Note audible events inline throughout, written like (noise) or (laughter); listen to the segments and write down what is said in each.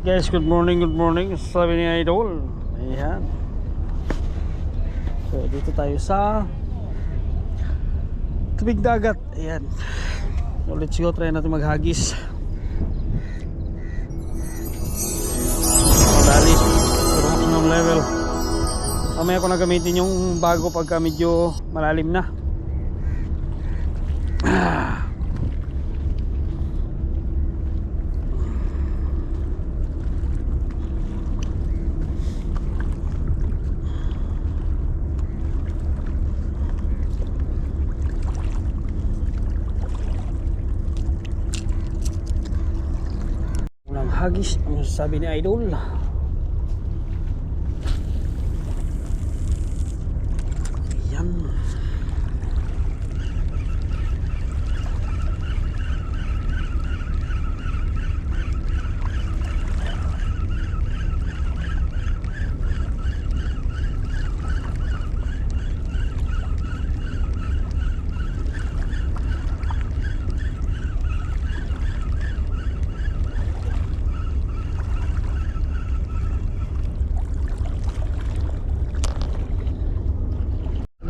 Guys, good morning, good morning. Sabi ni Idol. Ayan. So, dito tayo sa tubig dagat. Ayan. So, let's go. Try natin maghagis. Madali. Pero maximum level. Mamaya ko na gamitin yung bago pagka medyo malalim na. Unang hagis ang sabi ni Idol. Yan.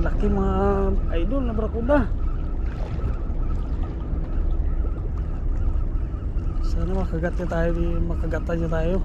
Laki mga idol na barakuda. Sana makagat niya tayo, makagatan niya tayo.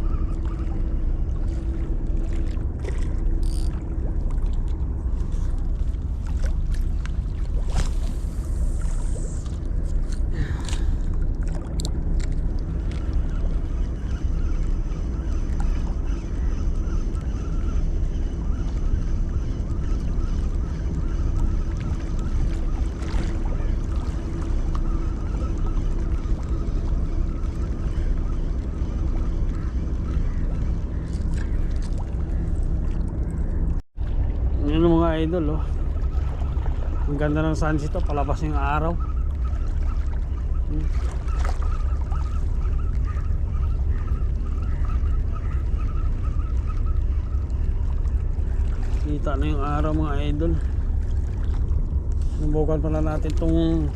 Yan ang mga idol oh. Ang ganda ng sunset oh, palabas yung araw. Kita na yung araw mga idol. Subukan pala natin tong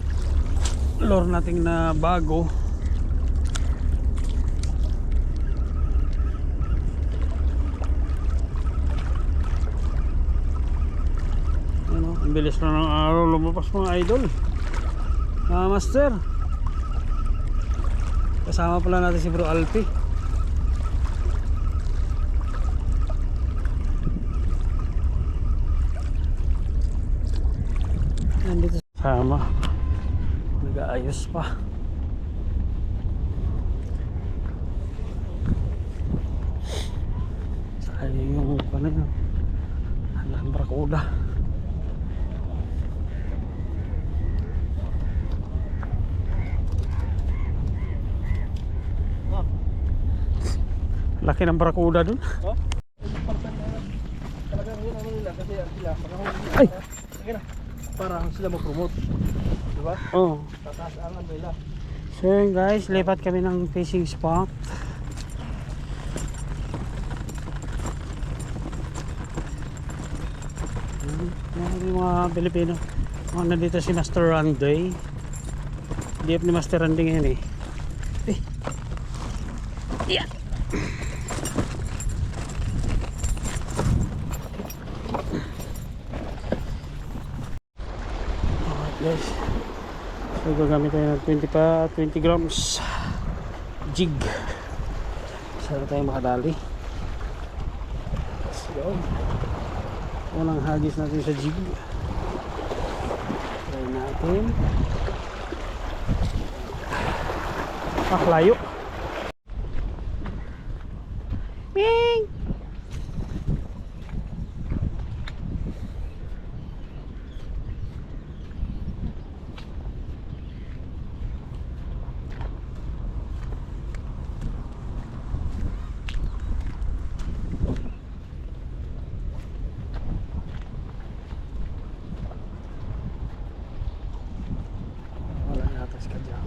lure nating na bago. Ano, ang bilis na ng araw lumabas mga idol. Ah, master. Kasama pala natin si Bro Alpi. Nandito sama. Nag-aayos pa. Sayang yung ano yun. Alam, brakuda. Laki ng barakuda dun. Talagang yun ano nila kasi sila. Ay! Para sila mag-promote. Di ba? Oh. Tataas ang ano nila. So yun guys, lipat kami ng fishing spot. Yung mga Pilipino. Mga nandito si Master Randy. DF ni Master Randy ngayon eh. Eh. Yeah. Guys. So gagamit tayo ng 20 pa 20 grams jig. Sana tayo makadali. Let's go. Unang hagis natin sa jig. Try natin. Ah, layo. Ming! Wala natas ka dyan.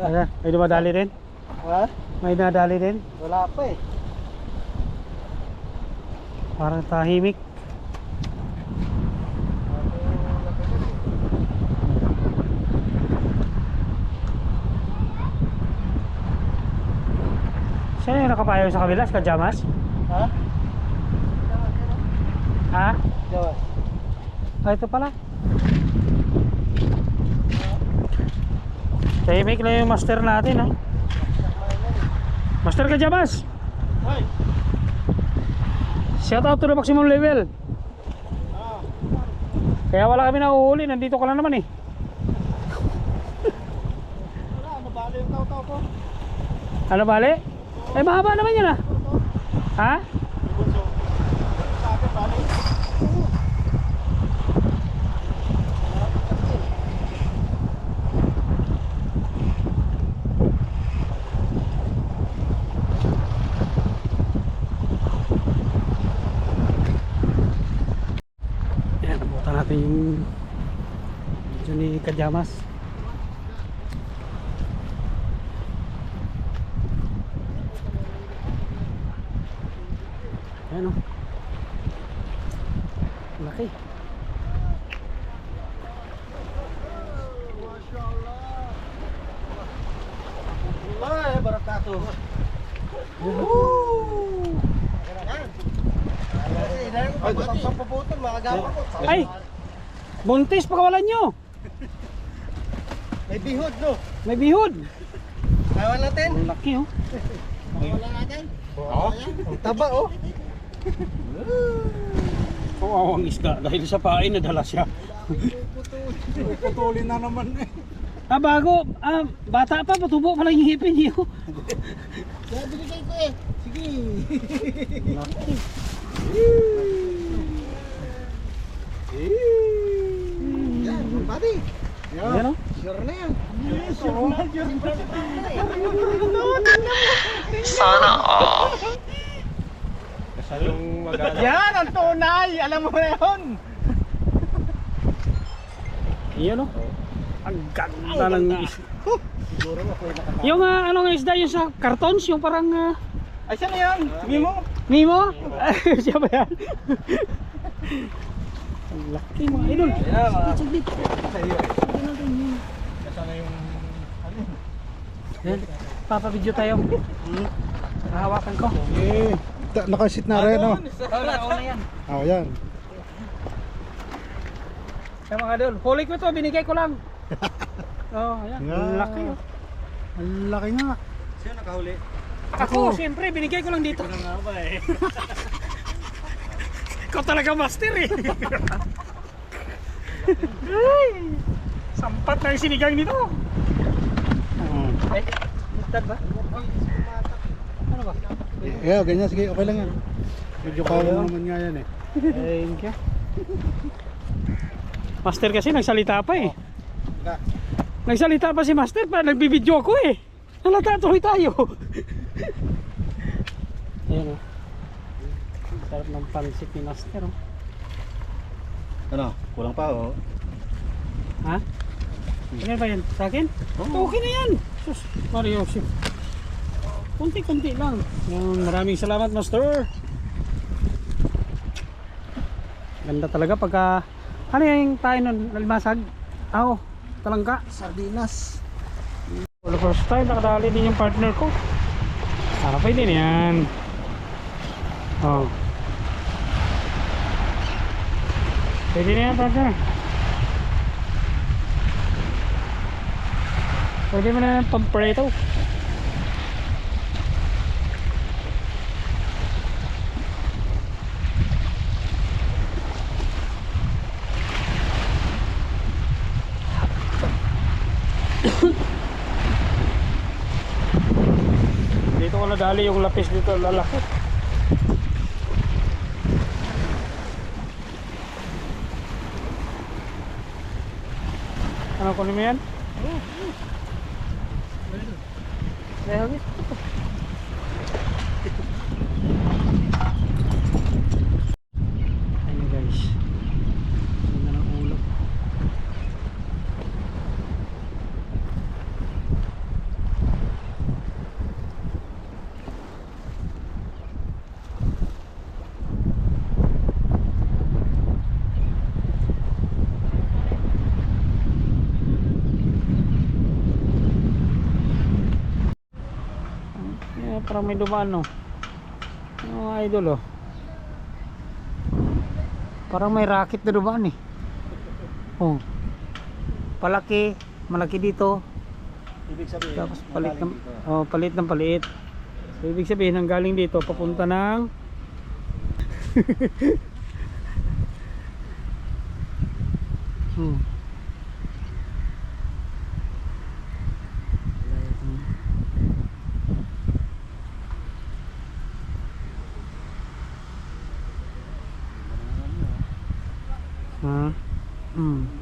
Ayan, may dumadali rin? Ha? May nadali rin? Wala pa eh. Parang tahimik. Sino yung nakapayo sa kabila? Sa kajamas? Ha? Ha? Jawa. Ah, ito pala. Tahimik na yung master natin ha. Master kajamas! Hoy! Shout out to the maximum level. Kaya wala kami nahuhuli, nandito ka lang naman eh. Wala, ano bali yung tao-tao ko? Ano bali? Eh mahaba naman yun ah. Ha? Bunso. Sa akin bali. Yan, nabutan natin yung Kajamas. Ayan o. Laki. Ay, barakato. Ay! Buntis, pakawalan nyo! May bihod, no? May bihod! Kawan natin. Ang laki oh. Kawan natin. Oo. Ang taba, oh. Oo, ang isda. Dahil sa pain, nadala siya. Putulin na naman eh. Ah, bago. Ah, bata pa, patubo pa lang yung hipin niyo. Kaya binigay ko eh. Sige. Laki. Yan, buddy. Ayan oh. Sure na yan. Sure na, sure na. Kasalong magana. Yan, ang tunay. Alam mo na yun. Iyan oh. Ang ganda ng isda. Yung ah, ano nga isda, yung sa cartons, yung parang ah, Ay, siya na yan. Mimo. Nemo? (laughs) siya ba yan? (laughs) Ang laki mga idol. Mga. Saglit. Sa'yo eh. Kasama yung... Ano? Yan. Papabidyo tayo. Hahawakan ko. Eh, nakasit na rin, no? Wala, wala yan. Oh, yan. Kaya mga idol, huli ko to, binigay ko lang. (laughs) Oh, ayan. Ang laki oh. Ang laki nga. Sino nakahuli? Ako, siyempre, binigay ko lang dito. Ano nga ba eh? (laughs) Ikaw talaga master eh. Ay, sampat na yung sinigang nito. Oh. Eh, mustard ba? Ano ba? Yeah, ganyan. Sige, okay lang yan. Medyo kawalan naman nga yan eh. Thank you. Master kasi nagsalita pa eh. Nagsalita pa si Master pa nagbibideo ako eh. Halata tuloy tayo. Ayan oh. Sarap ng pansit ni Master oh. Ano? Kulang pa, oh. Ha? Ano ba yan? Sa akin? Okay na yan. Sus, Mario. Kunti-kunti lang. Maraming salamat, Master. Ganda talaga pagka... Ano yung tayo nun? Nalimasag? Ah, oh, talangka. Sardinas. For the first time, nakadali din yung partner ko. Sana pwede na yan. Oh. Pwede na yan, partner. Pwede mo na yung pampreto. Dito ko nadali yung lapis dito lalaki. Kunin mo yan? Dahil Ayun guys. Ganda ng ulo. Parang may dumaan no. Yung mga idol oh. Parang may racket na dumaan eh. Oh. Palaki, malaki dito. Ibig sabihin, Tapos palit ng dito. oh, palit ng paliit. So, ibig sabihin ang galing dito papunta ng (laughs) hmm. Ha? Hmm. Yun lang. ah.